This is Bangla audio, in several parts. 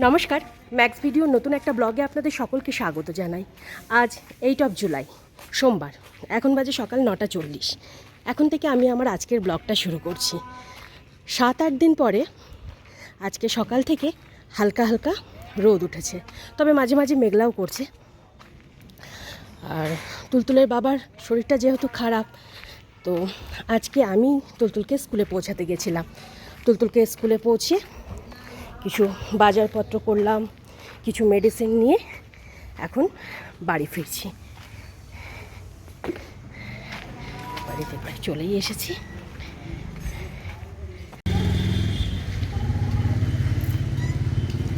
নমস্কার ম্যাক্স ভিডিও নতুন একটা ব্লগে আপনাদের সকলকে স্বাগত জানাই। আজ এইট অফ জুলাই সোমবার, এখন বাজে সকাল নটা চল্লিশ। এখন থেকে আমি আমার আজকের ব্লগটা শুরু করছি। সাত আট দিন পরে আজকে সকাল থেকে হালকা হালকা রোদ উঠেছে, তবে মাঝে মাঝে মেঘলাও করছে। আর তুলতুলের বাবার শরীরটা যেহেতু খারাপ, তো আজকে আমি তুলতুলকে স্কুলে পৌঁছাতে গেছিলাম। তুলতুলকে স্কুলে পৌঁছে কিছু বাজারপত্র করলাম কিছু মেডিসিন নিয়ে এখন বাড়ি ফিরছি বাড়িতে প্রায় চলেই এসেছি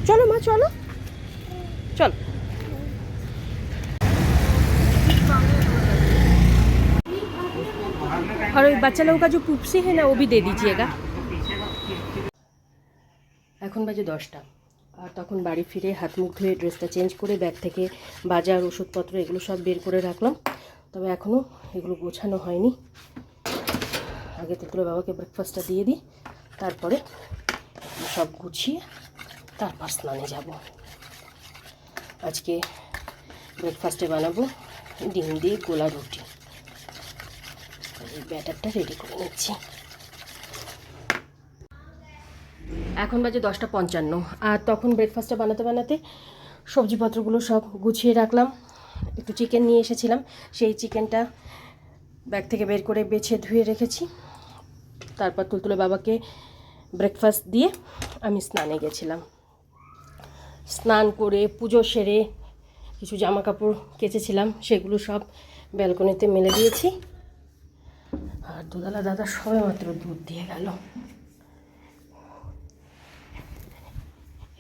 চলো মা চলো চলো और वही बच्चा लोगों का जो पुपसी है ना वो भी दे दीजिएगा এখন বাজে দশটা। আর তখন বাড়ি ফিরে হাত মুখ ধুয়ে ড্রেসটা চেঞ্জ করে ব্যাগ থেকে বাজার, ওষুধপত্র এগুলো সব বের করে রাখলাম। তবে এখনও এগুলো গোছানো হয়নি। আগে তো তুলে বাবাকে ব্রেকফাস্টটা দিয়ে দিই। তারপরে সব গুছিয়ে তারপর স্নানে যাব। আজকে ব্রেকফাস্টে বানাবো ডিম দিয়ে গোলা রুটি। এই ব্যাটারটা রেডি করে নিচ্ছি। এখন বাজে দশটা পঞ্চান্ন। আর তখন ব্রেকফাস্টটা বানাতে বানাতে সবজিপত্রগুলো সব গুছিয়ে রাখলাম। একটু চিকেন নিয়ে এসেছিলাম। সেই চিকেনটা ব্যাগ থেকে বের করে বেছে ধুয়ে রেখেছি। তারপর তুলতুলে বাবাকে ব্রেকফাস্ট দিয়ে আমি স্নানে গেছিলাম। স্নান করে, পুজো সেরে কিছু জামা কাপড় কেচেছিলাম। সেগুলো সব ব্যালকনিতে মেলে দিয়েছি। আর দুধালা দাদা সবে মাত্র দুধ দিয়ে গেল।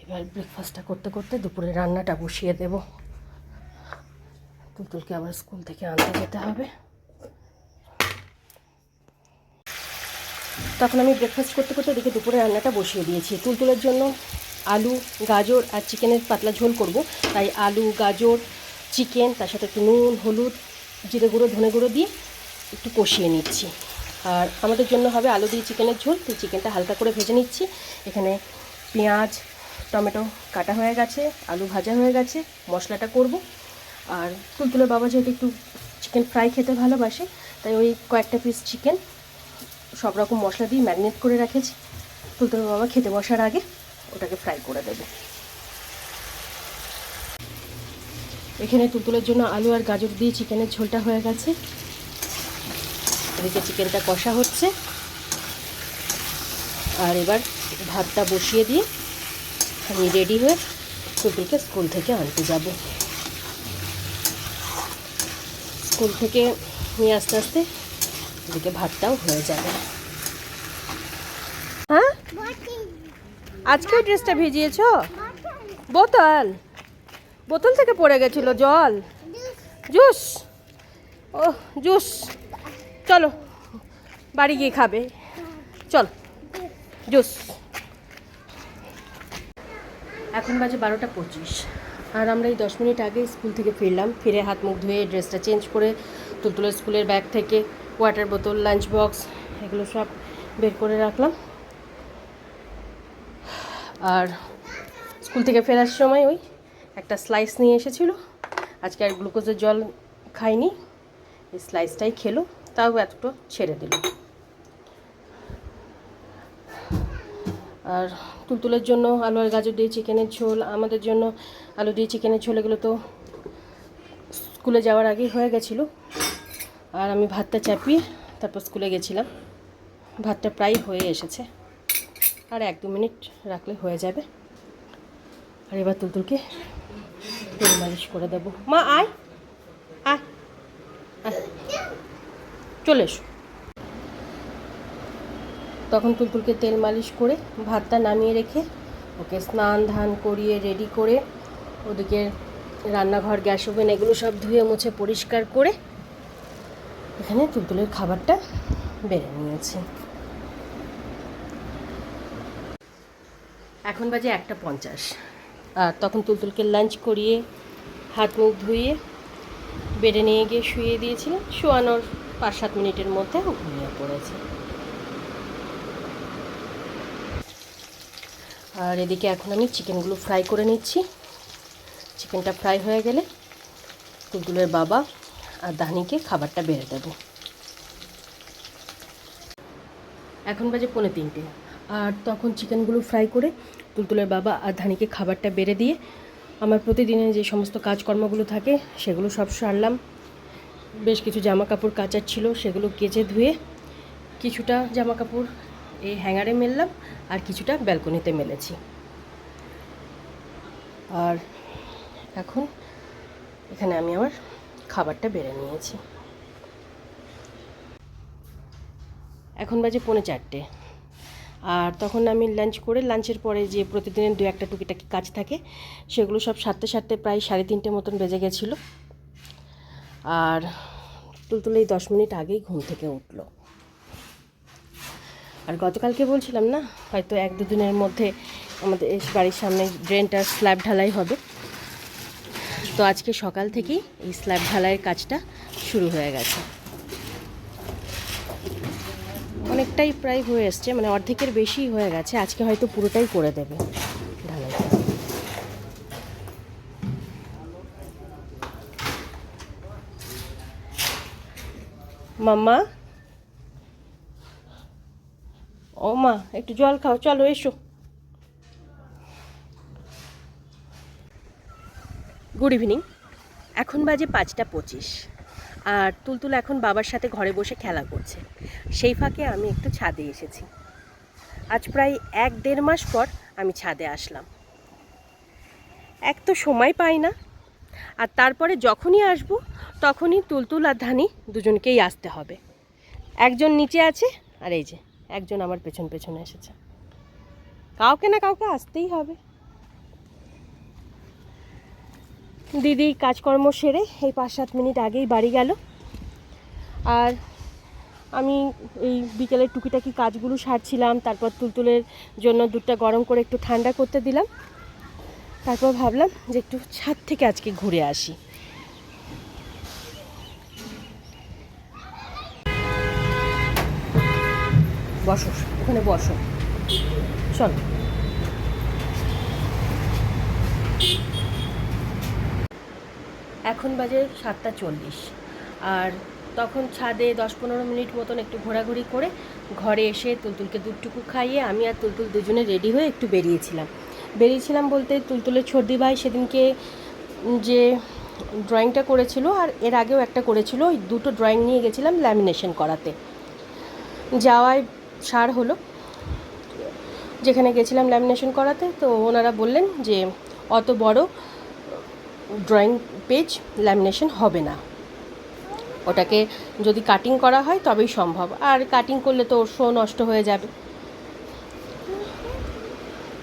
এবার ব্রেকফাস্টটা করতে করতে দুপুরে রান্নাটা বসিয়ে দেব। তুলতুলকে আবার স্কুল থেকে আনতে যেতে হবে। তখন আমি ব্রেকফাস্ট করতে করতে দেখে দুপুরে রান্নাটা বসিয়ে দিয়েছি। তুলতুলের জন্য আলু, গাজর আর চিকেনের পাতলা ঝোল করব। তাই আলু, গাজর, চিকেন, তার সাথে একটু নুন, হলুদ, জিরে গুঁড়ো, ধনে গুঁড়ো দিয়ে একটু কষিয়ে নিচ্ছি। আর আমাদের জন্য হবে আলু দিয়ে চিকেনের ঝোল। তো চিকেনটা হালকা করে ভেজে নিচ্ছি। এখানে পেঁয়াজ টমেটো কাটা হয়ে গেছে, আলু ভাজা হয়ে গেছে, মশলাটা করব। আর তুলতুলের বাবা যেহেতু একটু চিকেন ফ্রাই খেতে ভালোবাসে, তাই ওই কয়েকটা পিস চিকেন সব রকম মশলা দিয়ে ম্যারিনেট করে রেখেছি। তুলতুলের বাবা খেতে বসার আগে ওটাকে ফ্রাই করে দেবে। এখানে তুলতুলের জন্য আলু আর গাজর দিয়ে চিকেনের ঝোলটা হয়ে গেছে। এদিকে চিকেনটা কষা হচ্ছে। আর এবার ভাতটা বসিয়ে দিয়ে আমি রেডি হয়ে টুটুলকে স্কুল থেকে আনতে যাব। স্কুল থেকে নিয়ে আস্তে আস্তে এদিকে ভাতটাও হয়ে যাবে। হ্যাঁ? আজকেও ড্রেসটা ভিজিয়েছ? বোতল? বোতল থেকে পড়ে গেছিল জল। জুস? ও, জুস। চলো, বাড়ি গিয়ে খাবে। চল, জুস। এখন বাজে বারোটা পঁচিশ। আর আমরা এই দশ মিনিট আগে স্কুল থেকে ফিরলাম, ফিরে হাত মুখ ধুয়ে ড্রেসটা চেঞ্জ করে তুলতুলের স্কুলের ব্যাগ থেকে ওয়াটার বোতল লাঞ্চ বক্স এগুলো সব বের করে রাখলাম। আর স্কুল থেকে ফেরার সময় ওই একটা স্লাইস নিয়ে এসেছিল। আজকে আর গ্লুকোজের জল খাইনি, এই স্লাইসটাই খেলো, তাও এতটা ছেড়ে দিল। আর তুলতুলের জন্য আলু আর গাজর দিয়ে চিকেনের ঝোল, আমাদের জন্য আলু দিয়ে চিকেনের ঝোল, এগুলো তো স্কুলে যাওয়ার আগেই হয়ে গেছিল। আর আমি ভাতটা চাপিয়ে তারপর স্কুলে গেছিলাম। ভাতটা প্রায় হয়ে এসেছে। আর এক দু মিনিট রাখলে হয়ে যাবে। আর এবার তুলতুলকে তেল মালিশ করে দেবো। মা, আয় আয়। চলে এসো। তখন তুলতুলকে তেল মালিশ করে ভাতটা নামিয়ে রেখে ওকে স্নান, ধান করিয়ে রেডি করে ওদিকে রান্নাঘর, গ্যাস ওভেন এগুলো সব ধুয়ে, মুছে, পরিষ্কার করে এখানে তুলতুলের খাবারটা বেড়ে নিয়েছি। এখন বাজে একটা পঞ্চাশ। আর তখন তুলতুলকে লাঞ্চ করিয়ে হাত মুখ ধুয়ে বেডে নিয়ে গিয়ে শুয়ে দিয়েছিলাম শোয়ানোর পাঁচ সাত মিনিটের মধ্যে ঘুমিয়ে পড়েছে। আর এদিকে এখন আমি চিকেনগুলো ফ্রাই করে নিচ্ছি। চিকেনটা ফ্রাই হয়ে গেলে তুলতুলের বাবা আর দানিকে খাবারটা বেড়ে দেবো। এখন বাজে পৌনে তিনটে। আর তখন চিকেনগুলো ফ্রাই করে তুলতুলের বাবা আর ধানিকে খাবারটা বেড়ে দিয়ে আমার প্রতিদিনের যে সমস্ত কাজকর্মগুলো থাকে সেগুলো সব সারলাম। বেশ কিছু জামা কাপড় কাচার ছিল, সেগুলো কেচে ধুয়ে কিছুটা জামা কাপড় এই হ্যাঙ্গারে মেললাম আর কিছুটা ব্যালকনিতে মেলেছি। আর এখন এখানে আমি আমার খাবারটা বেড়ে নিয়েছি। এখন বাজে পৌনে চারটে। আর তখন আমি লাঞ্চ করে লাঞ্চের পরে যে প্রতিদিনের দু একটা টুকিটাকি কাজ থাকে, সেগুলো সব সারতে সারতে প্রায় সাড়ে তিনটে মতন বেজে গেছিল। আর তুলতুলে এই দশ মিনিট আগেই ঘুম থেকে উঠল। আর গতকালকে বলছিলাম না, হয়তো এক দুদিনের মধ্যে আমাদের বাড়ির সামনে ড্রেনটার স্ল্যাব ঢালাই হবে। তো আজকে সকাল থেকেই এই স্ল্যাব ঢালাইয়ের কাজটা শুরু হয়ে গেছে। অনেকটাই প্রায় হয়ে এসছে মানে অর্ধেকের বেশি হয়ে গেছে, আজকে হয়তো পুরোটাই করে দেবে ঢালাইটা। মাম্মা ও মা, একটু জল খাও, চলো এসো। গুড ইভিনিং এখন বাজে পাঁচটা পঁচিশ, আর তুলতুল এখন বাবার সাথে ঘরে বসে খেলা করছে। সেই ফাঁকে আমি একটু ছাদে এসেছি। আজ প্রায় এক দেড় মাস পর আমি ছাদে আসলাম। এক তো সময় পাই না, আর তারপরে যখনই আসব, তখনই তুলতুল আর ধানি দুজনকেই আসতে হবে। একজন নিচে আছে, আর এই যে। একজন আমার পেছন পেছনে এসেছে। কাউকে না কাউকে আসতেই হবে। দিদি কাজকর্ম সেরে এই পাঁচ সাত মিনিট আগেই বাড়ি গেল। আর আমি এই বিকেলের টুকিটাকি কাজগুলো সারছিলাম, তারপর তুলতুলের জন্য দুধটা গরম করে একটু ঠান্ডা করতে দিলাম। তারপর ভাবলাম যে একটু ছাদ থেকে আজকে ঘুরে আসি। বসো, ওখানে বসো। চলো। এখন বাজে সাতটা চল্লিশ। আর তখন ছাদে দশ পনেরো মিনিট মতন একটু ঘোরাঘুরি করে ঘরে এসে তুলতুলকে দুধটুকু খাইয়ে আমি আর তুলতুল দুজনে রেডি হয়ে একটু বেরিয়েছিলাম। বেরিয়েছিলাম বলতে তুলতুলের ছর্দি ভাই সেদিনকে যে ড্রয়িংটা করেছিল আর এর আগেও একটা করেছিল, ওই দুটো ড্রয়িং নিয়ে গেছিলাম ল্যামিনেশন করাতে। যাওয়ায় সার হলো। যেখানে গেছিলাম ল্যামিনেশন করাতে, তো ওনারা বললেন যে, অত বড় ড্রয়িং পেজ ল্যামিনেশন হবে না। ওটাকে যদি কাটিং করা হয়, তবেই সম্ভব। আর কাটিং করলে তো ওর শো নষ্ট হয়ে যাবে।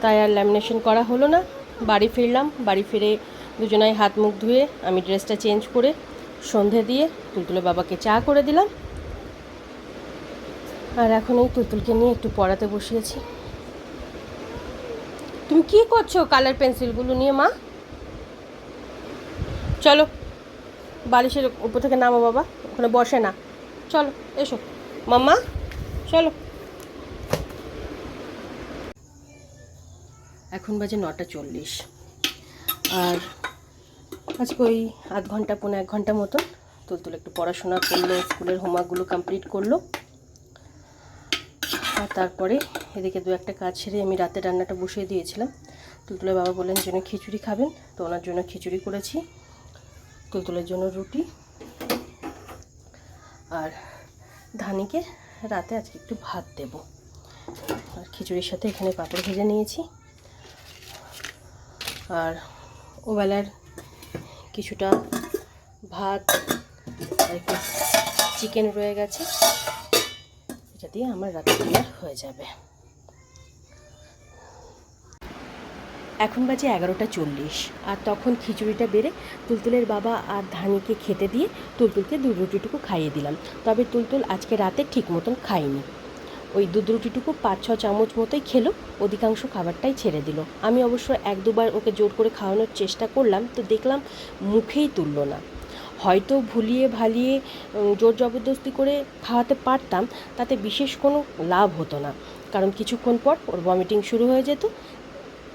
তাই আর ল্যামিনেশন করা হলো না। বাড়ি ফিরলাম। বাড়ি ফিরে দুজনাই হাত মুখ ধুয়ে আমি ড্রেসটা চেঞ্জ করে সন্ধে দিয়ে তুলতুলে বাবাকে চা করে দিলাম। আর এখন এই তুলতুলকে নিয়ে একটু পড়াতে বসিয়েছি। তুমি কি করছ কালার পেন্সিলগুলো নিয়ে, মা? চলো, বালিশের উপর থেকে নামো বাবা, ওখানে বসে না। চলো, এসো। মাম্মা, চলো। এখন বাজে নটা চল্লিশ। আর আজকে ওই আধ ঘণ্টা পনেরো এক ঘণ্টা মতন তুলতুল একটু পড়াশোনা করল, স্কুলের হোমওয়ার্কগুলো কমপ্লিট করল। আর তারপরে এদিকে দু একটা কাজ সেরে আমি রাতে রান্নাটা বসিয়ে দিয়েছিলাম। তুলতুলের বাবা বললেন যেন খিচুড়ি খাবেন? তো ওনার জন্য খিচুড়ি করেছি। তুলতুলের জন্য রুটি আর ধানিকে রাতে আজকে একটু ভাত দেব। আর খিচুড়ির সাথে এখানে পাঁপড় ভেজে নিয়েছি। আর ওবেলার কিছুটা ভাত আর একটু চিকেন রয়ে গেছে। এটা দিয়ে আমার রাতে ডিনার হয়ে যাবে। এখন বাজে এগারোটা চল্লিশ, আর তখন খিচুড়িটা বেড়ে তুলতুলের বাবা আর ধানিকে খেতে দিয়ে তুলতুলকে দুধ রুটিটুকু খাইয়ে দিলাম। তবে তুলতুল আজকে রাতে ঠিক মতন খায়নি। ওই দুধ রুটিটুকু পাঁচ, ছ চামচ মতোই খেলো, অধিকাংশ খাবারটাই ছেড়ে দিল। আমি অবশ্য এক দুবার ওকে জোর করে খাওয়ানোর চেষ্টা করলাম, তো দেখলাম মুখেই তুললো না। হয়তো ভুলিয়ে ভালিয়ে জোর জবরদস্তি করে খাওয়াতে পারতাম, তাতে বিশেষ কোনো লাভ হতো না। কারণ কিছুক্ষণ পর ওর ভমিটিং শুরু হয়ে যেত।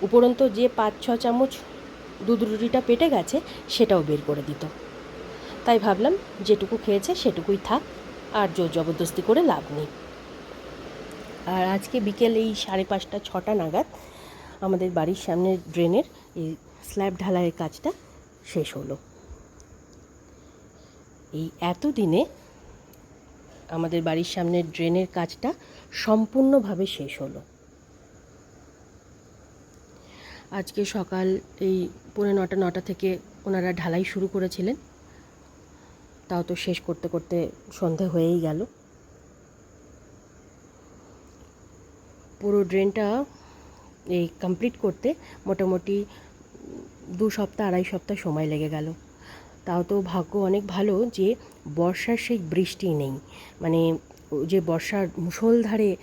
উপরন্ত যে পাঁচ, ছ চামচ দুধ রুটিটা পেটে গেছে, সেটাও বের করে দিত। তাই ভাবলাম, যেটুকু খেয়েছে সেটুকুই থাক, আর জোর জবরদস্তি করে লাভ নেই। আর আজকে বিকেল এই সাড়ে পাঁচটা, ছটা নাগাদ আমাদের বাড়ির সামনের ড্রেনের এই স্ল্যাব ঢালাইয়ের কাজটা শেষ হলো। এই এতদিনে আমাদের বাড়ির সামনের ড্রেনের কাজটা সম্পূর্ণভাবে শেষ হলো। আজকে সকাল এই পৌনে নটা নটা থেকে ওনারা ঢালাই শুরু করেছিলেন। তাও তো শেষ করতে করতে সন্ধে হয়েই গেল। পুরো ড্রেনটা এই কমপ্লিট করতে মোটামুটি দু সপ্তাহ, আড়াই সপ্তাহ সময় লেগে গেল। তাও তো ভাগ্য অনেক ভালো যে বর্ষার সেই বৃষ্টি নেই। মানে যে বর্ষার মুষলধারে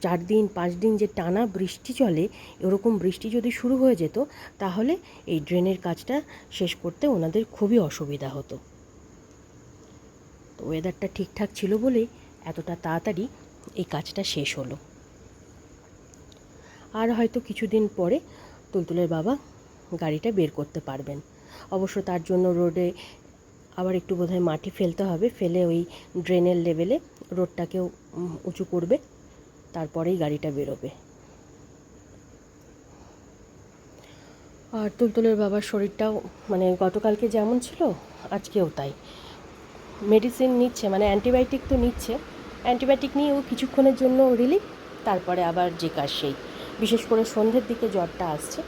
চার দিন, পাঁচ দিন যে টানা বৃষ্টি চলে, এরকম বৃষ্টি যদি শুরু হয়ে যেত, তাহলে এই ড্রেনের কাজটা শেষ করতে ওনাদের খুবই অসুবিধা হতো। তো ওয়েদারটা ঠিকঠাক ছিল বলেই এতটা তাড়াতাড়ি এই কাজটা শেষ হলো। আর হয়তো কিছুদিন পরে তুলতুলের বাবা গাড়িটা বের করতে পারবেন। অবশ্য তার জন্য রোডে আবার একটু বোধহয় মাটি ফেলতে হবে, ফেলে ওই ড্রেনের লেভেলে রোডটাকেও উঁচু করবে, তারপরেই গাড়িটা বেরোবে। আর তুলতুলের বাবার শরীরটাও মানে গতকালকে যেমন ছিল, আজকেও তাই। মেডিসিন নিচ্ছে মানে অ্যান্টিবায়োটিক তো নিচ্ছে। অ্যান্টিবায়োটিক নিয়ে ও কিছুক্ষণের জন্য রিলিফ তারপরে আবার যে কাজ সেই। বিশেষ করে সন্ধ্যের দিকে জ্বরটা আসছে।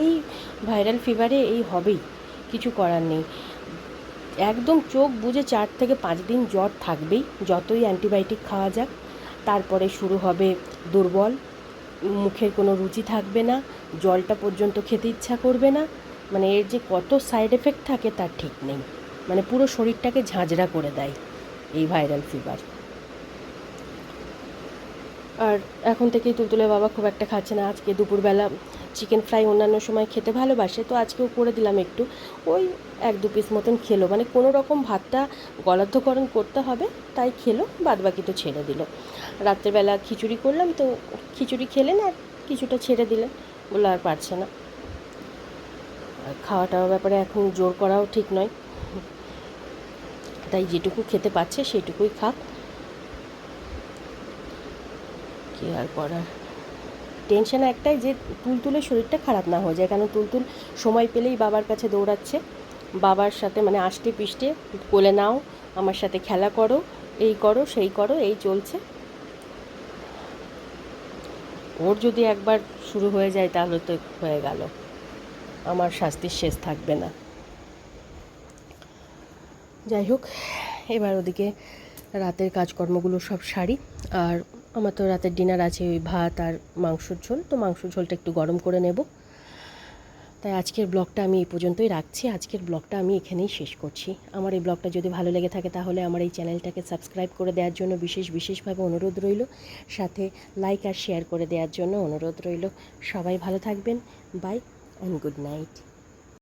এই ভাইরাল ফিভারে এই হবেই, কিছু করার নেই। একদম চোখ বুজে চার থেকে পাঁচ দিন জ্বর থাকবেই, যতই অ্যান্টিবায়োটিক খাওয়া যাক। তারপরে শুরু হবে দুর্বল, মুখের কোনো রুচি থাকবে না, জলটা পর্যন্ত খেতে ইচ্ছা করবে না মানে এর যে কত সাইড এফেক্ট থাকে তার ঠিক নেই। মানে পুরো শরীরটাকে ঝাঁঝরা করে দেয় এই ভাইরাল ফিভার আর এখন থেকেই তুলতুলে বাবা খুব একটা খাচ্ছে না। আজকে দুপুরবেলা চিকেন ফ্রাই অন্যান্য সময় খেতে ভালোবাসে, তো আজকেও করে দিলাম একটু। ওই এক দু পিস মতন খেলো। মানে কোনো রকম ভাতটা গলাধ্যকরণ করতে হবে, তাই খেলো বাদ বাকি তো ছেড়ে দিল। রাত্রেবেলা খিচুড়ি করলাম, তো খিচুড়ি খেলেন আর কিছুটা ছেড়ে দিলেন, বলল আর পারছে না। খাওয়া টাওয়ার ব্যাপারে এখন জোর করাও ঠিক নয়। তাই যেটুকু খেতে পাচ্ছে সেটুকুই খাক। কি আর করার? টেনশন একটাই যে তুলতুলের শরীরটা খারাপ না হয়ে যায় কারণ তুলতুল সময় পেলেই বাবার কাছে দৌড়াচ্ছে। বাবার সাথে মানে আষ্টে পিষ্টে কোলে নাও, আমার সাথে খেলা করো, এই করো, সেই করো, এই চলছে। ওর যদি একবার শুরু হয়ে যায় তাহলে তো হয়ে গেল। আমার শাস্তির শেষ থাকবে না। যাই হোক, এবার ওদিকে রাতের কাজকর্মগুলো সব সারি, আর আমার তো রাতের ডিনার আছে ওই ভাত আর মাংসর ঝোল, তো মাংসর ঝোলটা একটু গরম করে নেব। তাই আজকের ব্লগটা আমি এই পর্যন্তই রাখছি। আজকের ব্লগটা আমি এখানেই শেষ করছি। আমার এই ব্লগটা যদি ভালো লেগে থাকে তাহলে আমার এই চ্যানেলটাকে সাবস্ক্রাইব করে দেওয়ার জন্য বিশেষ বিশেষভাবে অনুরোধ রইল। সাথে লাইক আর শেয়ার করে দেওয়ার জন্য অনুরোধ রইল। সবাই ভালো থাকবেন। By and good night